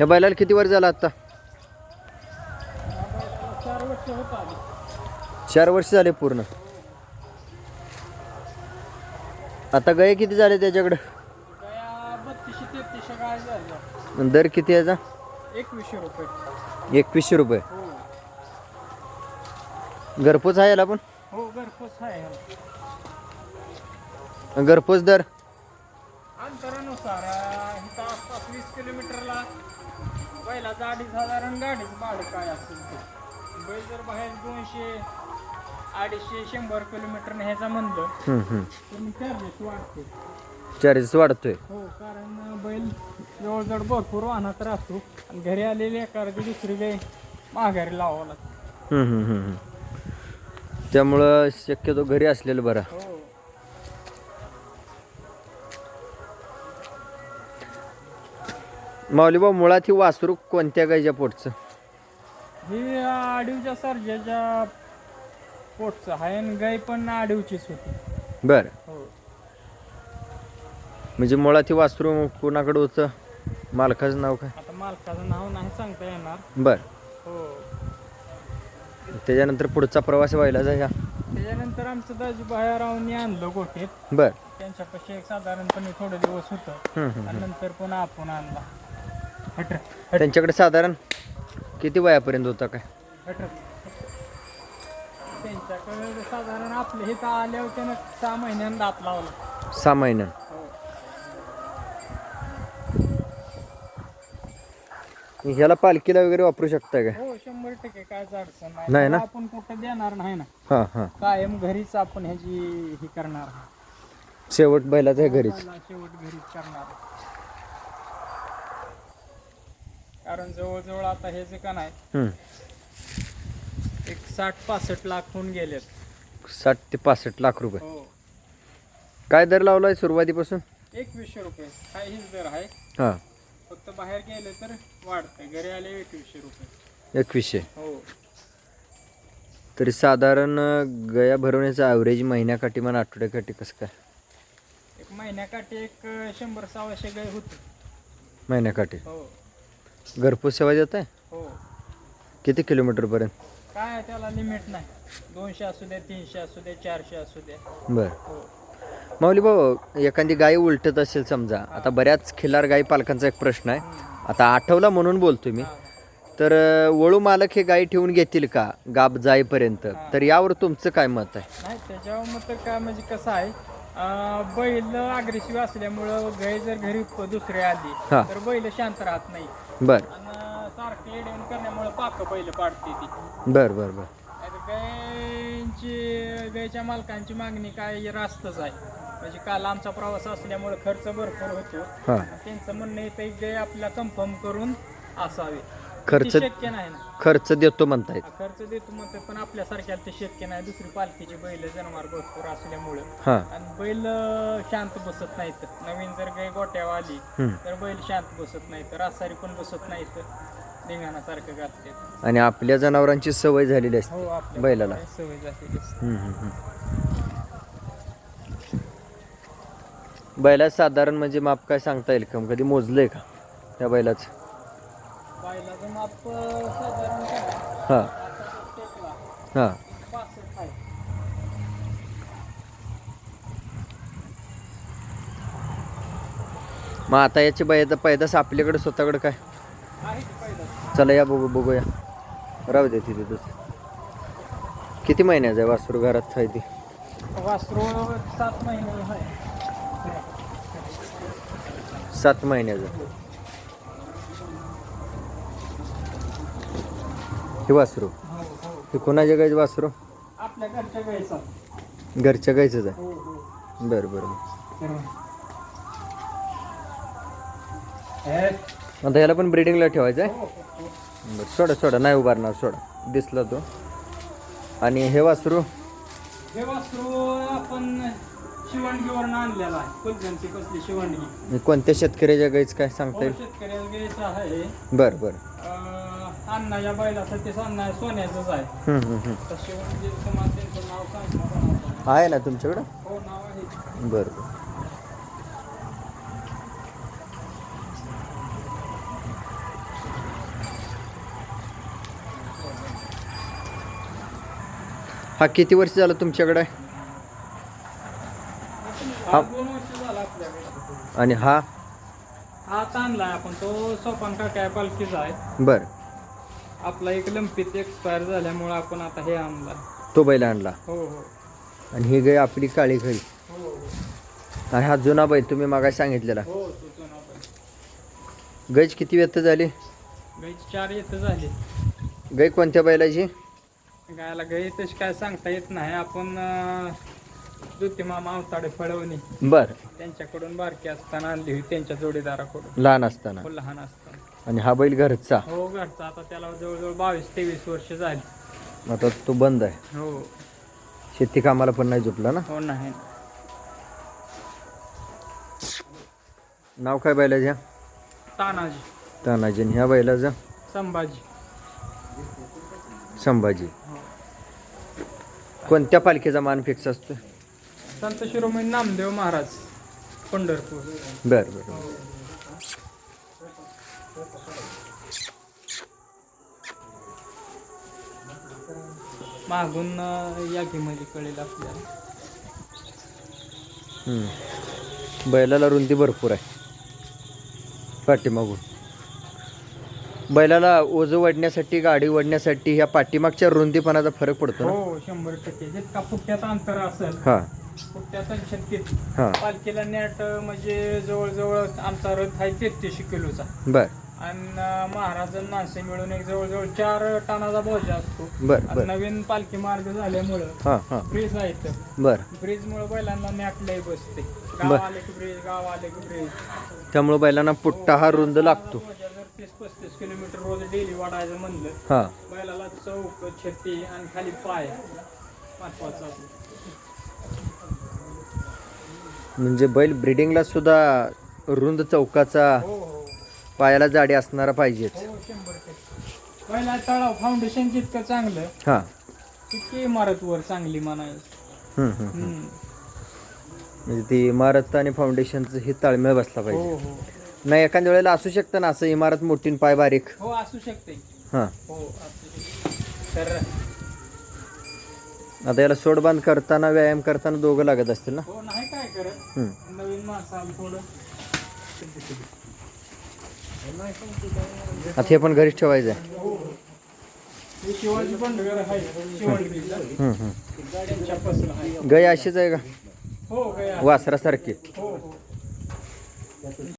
या बैलाला किती वर झाला आता चार वर्ष होत आली चार वर्ष झाले पूर्ण. आता गाय किती झाले त्याच्याकडं? दर किती याचा? एकवीसशे रुपये. एकवीसशे रुपये घरपोच आहे याला पण? हो घरपोच आहे घरपोच दर? अंतरानुसार अं, वीस किलोमीटरला अडीच हजार आणि गाडीचं भाडं काय असेल ते? बैल जर बाहेर दोनशे अडीचशे शंभर किलोमीटर न्यायचा म्हणलं. तर मग चार्जेस वाढते. चार्जेस वाढतोय. हो कारण बैल जवळजवळ भरपूर वाहनात राहतो. आणि घरी आलेली एखादी दुसरी गाय माघारी लावावं लागतं. त्यामुळं शक्यतो घरी असलेलं बरं. हो. माऊलीभाऊ मुळात ही वासरू कोणत्या गायच्या पोटचं? ही आडीवच्या सर्जाच्या पोटचं. आहे आणि गाय पण आडीवचीच होती. बरं. हो. म्हणजे मुळात ही वासरू कोणाकडं होतं? मालकाचं नाव काय? आता मालकाचं नाव नाही सांगता येणार. बरं. हो. त्याच्यानंतर पुढचा प्रवास व्हायला जा ह्या. त्याच्यानंतर आमचं दाजी बाहेरावनी आणलं गोठीत. बरं. त्यांच्यापाशी एक साधारणपणे थोडे दिवस होतं. हम्म, हम्म. आणि नंतर पुन्हा आपण आणला. त्यांच्याकडे साधारण किती वयापर्यंत होता काय? त्यांच्याकडे साधारण आपले हे तर आल्यावर त्यानं सहा महिन्यानं दात लावला. सहा महिन्यात हो ह्याला पालखीला वगैरे वापरू शकता काय? हो शंभर टक्के कायच अडचण नाही. ना? त्याला आपण कुठं देणार नाही ना. हां हां. कायम घरीच आपण ह्याची ही करणार. शेवट बैलाचं आहे घरीच. शेवट घरीच करणार आहे. कारण जवळजवळ आता हे जे का नाही. एक साठ पासष्ट लाख होऊन गेलेत. साठ ते पासष्ट लाख रुपये. हो. काय दर लावलाय सुरुवातीपासून? एकवीसशे रुपये. हा हीच दर आहे. हां. फक्त बाहेर गेले तर वाढतंय. घरी आले एकवीसशे रुपये. एकवीसशे. हो. तरी साधारण अं, गया भरवण्याचं ॲव्हरेज महिन्याकाठी म्हणा आठवड्याकाठी कसं काय? एक महिन्याकाठी एक अं, शंभर सव्वाशे गाय होती. महिन्याकाठी. हो. घरपोच सेवा देत आहे? हो. किती किलोमीटरपर्यंत काय त्याला लिमिट नाही. दोनशे असू दे तीनशे असू दे चारशे असू दे. बरं. हो. माऊली भाऊ एखादी गाय उलटत असेल समजा आता बऱ्याच खिल्लार गाई पालकांचा एक प्रश्न आहे. आता आठवला म्हणून बोलतो मी. तर अं, वळू मालक हे गाई ठेवून घेतील का? गाब जाईपर्यंत. तर यावर तुमचं काय मत आहे? नाही त्याच्यावर मग तर काय म्हणजे कसं आहे बैल अग्रेसिव्ह असल्यामुळं गाय जर घरी दुसरी आली हा. तर बैल शांत राहत नाही. बर. आणि सारखं करण्यामुळे पाक बैल पाडते ती. बर बर बर. गायची गायच्या मालकांची मागणी काय रास्तच आहे. म्हणजे काल आमचा प्रवास असल्यामुळे खर्च भरपूर होतो. हां. त्यांचं म्हणणं येतं की गाय आपल्याला कन्फर्म करून असावे. खर्च- ते शक्य नाही ना. खर्च देतो म्हणतायत. खर्च देतो म्हणतात पण आपल्यासारख्याला ते शक्य नाही. दुसरी पालखीची बैल जनावर भरपूर असल्यामुळं. हां. आणि बैल अं, शांत बसत नाहीत. नवीन जर गाय गोट्यावर आली हम्म. तर बैल शांत बसत नाहीत. रासारी पण बसत नाहीत. धिंगाणासारखं घालते आणि आपल्या जनावरांची सवय झालेली असते हो आपल्या बैलाला. सवय झालेली असते. हम्म, हम्म, हम्म. बैलाचं साधारण म्हणजे माप काय सांगता येईल? का कधी मोजलंय का त्या बैलाचं? बैलाचं माप अं, साधारण काय? हां. हां. मग आता याची बैदा पैदास आपल्याकडे स्वतःकडे काय? चला या बघू बघूया. राहू दे तिथे तसं. किती महिन्याचं आहे वासरू घरात आहे ती? वासरू सात महिने आहे. सात महिन्याचं. हे वासरू. हो कोणाच्या गायचं वासरू? आपल्या घरच्या गायचा घरच्या गायचंच आहे. हो हो बरं बरं. हे, आता याला पण ब्रिडिंगला ठेवायचं आहे. हो, हो, हो. बरं सोडा सोडा नाही उभारणार सोडा. दिसला तो. आणि हे वासरू? हे वासरू आपण शिवणगीवरून आणलेला आहे. कुलजंती कसली शिवणगी. कोणत्या शेतकऱ्याच्या गायचं काय सांगता येईल? शेतकऱ्याला घ्यायचं आहे? बरं बरं. अं, अण्णा या बैलासाठी अण्णा सोन्याचंच आहे. आहे. आहे ना तुमच्याकडं? हो नाव आहे. बरं. बरं हा किती वर्ष झालं तुमच्याकडे? झाला आणि हा? हा चांगला आहे आपण. तो सोपान काय आहे पालखीचा आहे. बरं. आपला एक लंपीत एक्सपायर झाल्यामुळे आपण आता हे आणला. तो बैल आणला. हो हो. आणि ही गाय आपली काळी गाई हो हो. आणि हा जुना बैल तुम्ही मागा सांगितलेला. हो गायची किती व्यक्त झाली? गाईची चार येतं झाली. गाय कोणत्या बैलाची? गायला गाई तशी काय सांगता येत नाही. आपण दुती मामा अवताडे फळवणी बर. त्यांच्याकडून बारकी असताना आणली होती त्यांच्या जोडीदाराकडून. लहान असताना. हो लहान असताना. आणि हा बैल घरचा. हो घरचा. आता त्याला जवळजवळ बावीस तेवीस वर्ष झाली. आता तो बंद आहे. हो. शेती कामाला पण नाही झोपला ना? हो नाही. नाव काय बैलाच्या तानाजी. तानाजी. आणि ह्या बैलाचं? संभाजी. संभाजी. कोणत्या पालखीचा मान फिक्स असतो संत शिरोमणी नामदेव महाराज पंढरपूर. बर बर मागून या मध्ये कळेल आपल्याला. हम्म. बैलाला रुंदी भरपूर आहे. पाठीमागून. बैलाला ओझं वाढण्यासाठी गाडी वाढण्यासाठी ह्या पाठीमागच्या रुंदीपणाचा फरक पडतो हो शंभर टक्के. जितका फुट्यात अंतर असेल हा. आणि छत्तीस हा. पालखीला नेट म्हणजे जवळजवळ आमचा रथ आहे तेहतीसशे किलोचा. बर. आणि अं, महाराज आणि माणसे मिळून एक जवळजवळ चार टनाचा बोजा असतो. बर आणि बर. नवीन पालखी मार्ग झाल्यामुळं हा हा. ब्रिज आहे इथं. बर. ब्रिज मुळे बैलांना नॅट लय बसते. गाव आले की ब्रिज गाव आले की ब्रिज. त्यामुळे बैलांना पुट्टा हा रुंद लागतो. बोजा जर तीस पस्तीस किलोमीटर रोज डेली वाढायचं म्हणलं हा. बैलाला चौक छत्ती आणि खाली पाय महत्वाचं. म्हणजे बैल ब्रिडिंगला सुद्धा रुंद चौकाचा हो हो. पायाला जाडी असणारा पाहिजेच. हो शंभर टक्के. पहिला तळाव फाउंडेशन जितकं चांगलं हा. तितकी इमारत वर चांगली म्हणायची हम्म, हम्म. हम्म. म्हणजे ती इमारत आणि फाउंडेशनचं हे ताळमेळ बसला हो पाहिजे हो. नाही एखाद्या वेळेला असू शकतं ना असं इमारत मोठी आणि पाय बारीक. हो असू शकते. हा. हो असू शकते. तर आता याला सोडबांध करताना व्यायाम करताना दोघं लागत असतील ना? हो नाही काय करत. हम्म. नवीन माणसं आली थोडं. आता हे पण घरीच ठेवायचं आहे गाय अशीच आहे का? वासरासारखी.